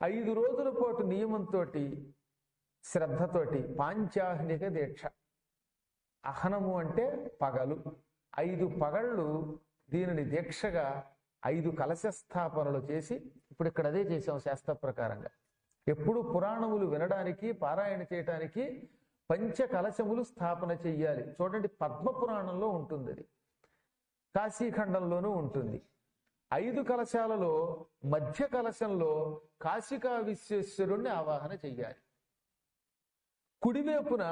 ఐదు రోజుల పాటు నియమంతో శ్రద్ధతోటి పాంచాహ్నిక దీక్ష. అహనము అంటే పగలు. ఐదు పగళ్ళు దీనిని దీక్షగా ఐదు కలశ స్థాపనలు చేసి ఇప్పుడు ఇక్కడ అదే చేసాం శాస్త్ర ప్రకారంగా. ఎప్పుడు పురాణములు వినడానికి పారాయణ చేయటానికి పంచ కలశములు స్థాపన చెయ్యాలి. చూడండి పద్మ పురాణంలో ఉంటుంది అది కాశీఖండంలోనూ ఉంటుంది. ఐదు కలశాలలో మధ్య కలశంలో కాశికా విశ్వేశ్వరుణ్ణి ఆవాహన చెయ్యాలి. కుడివైపున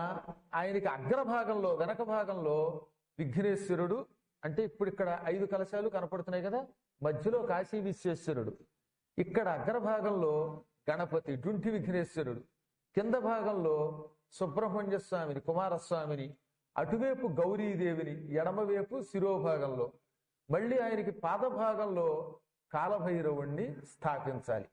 ఆయనకి అగ్రభాగంలో వెనక భాగంలో విఘ్నేశ్వరుడు అంటే ఇప్పుడు ఇక్కడ ఐదు కలశాలు కనపడుతున్నాయి కదా మధ్యలో కాశీ విశ్వేశ్వరుడు. ఇక్కడ అగ్రభాగంలో గణపతి డుంటి విఘ్నేశ్వరుడు. కింద భాగంలో సుబ్రహ్మణ్య స్వామిని కుమారస్వామిని అటువైపు గౌరీదేవిని ఎడమవైపు శిరోభాగంలో. మళ్ళీ ఆయనకి పాదభాగంలో కాలభైరవుణ్ణి స్థాపించాలి.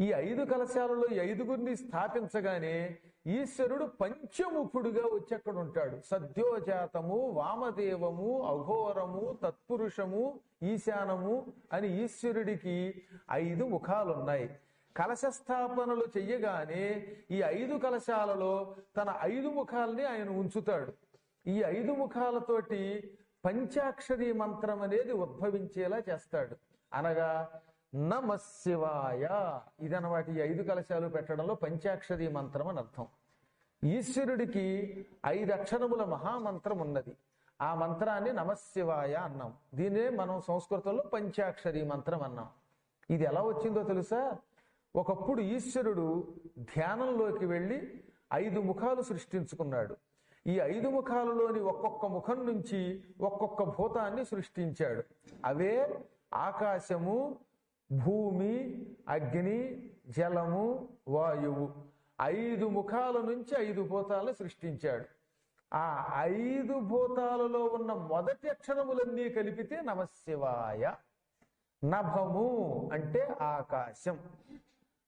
ఈ ఐదు కలశాలలో ఐదుగురిని స్థాపించగానే ఈశ్వరుడు పంచముఖుడుగా వచ్చి అక్కడ ఉంటాడు. సద్యోజాతము వామదేవము అఘోరము తత్పురుషము ఈశానము అని ఈశ్వరుడికి ఐదు ముఖాలున్నాయి. కలశ స్థాపనలు చెయ్యగానే ఈ ఐదు కలశాలలో తన ఐదు ముఖాలని ఆయన ఉంచుతాడు. ఈ ఐదు ముఖాలతోటి పంచాక్షరి మంత్రం అనేది ఉద్భవించేలా చేస్తాడు. అనగా నమశివాయ ఇదనమాట ఈ ఐదు కలశాలు పెట్టడంలో పంచాక్షరి మంత్రం అని అర్థం. ఈశ్వరుడికి ఐదు అక్షరముల మహామంత్రం ఉన్నది. ఆ మంత్రాన్ని నమశివాయ అన్నాం. దీన్నే మనం సంస్కృతంలో పంచాక్షరి మంత్రం అన్నాం. ఇది ఎలా వచ్చిందో తెలుసా? ఒకప్పుడు ఈశ్వరుడు ధ్యానంలోకి వెళ్ళి ఐదు ముఖాలు సృష్టించుకున్నాడు. ఈ ఐదు ముఖాలలోని ఒక్కొక్క ముఖం నుంచి ఒక్కొక్క భూతాన్ని సృష్టించాడు. అవే ఆకాశము భూమి అగ్ని జలము వాయువు. ఐదు ముఖాల నుంచి ఐదు భూతాలను సృష్టించాడు. ఆ ఐదు భూతాలలో ఉన్న మొదటి అక్షరములన్నీ కలిపితే నమశివాయ. నభము అంటే ఆకాశం.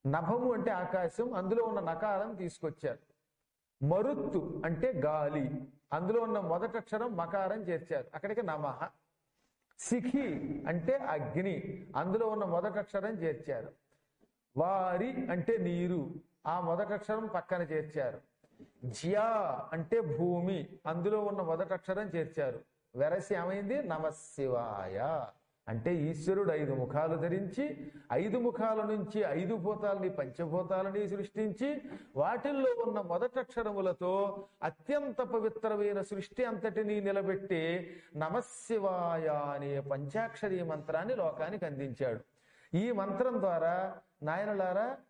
నభము అంటే ఆకాశం. అందులో ఉన్న నకారం తీసుకొచ్చారు. మరుత్తు అంటే గాలి. అందులో ఉన్న మొదటి అక్షరం మకారం చేర్చారు. అక్కడికి నమః. సిఖి అంటే అగ్ని. అందులో ఉన్న మొదటి అక్షరం చేర్చారు. వారి అంటే నీరు. ఆ మొదటి అక్షరం పక్కన చేర్చారు. జ్యా అంటే భూమి. అందులో ఉన్న మొదటి అక్షరం చేర్చారు. వెరసి ఏమైంది? నమశివాయ. అంటే ఈశ్వరుడు ఐదు ముఖాలు ధరించి ఐదు ముఖాల నుంచి ఐదు భూతాలని పంచభూతాలని సృష్టించి వాటిల్లో ఉన్న మొదటక్షరములతో అత్యంత పవిత్రమైన సృష్టి అంతటినీ నిలబెట్టి నమశివాయ అనే పంచాక్షరీ మంత్రాన్ని లోకానికి అందించాడు. ఈ మంత్రం ద్వారా నాయనలారా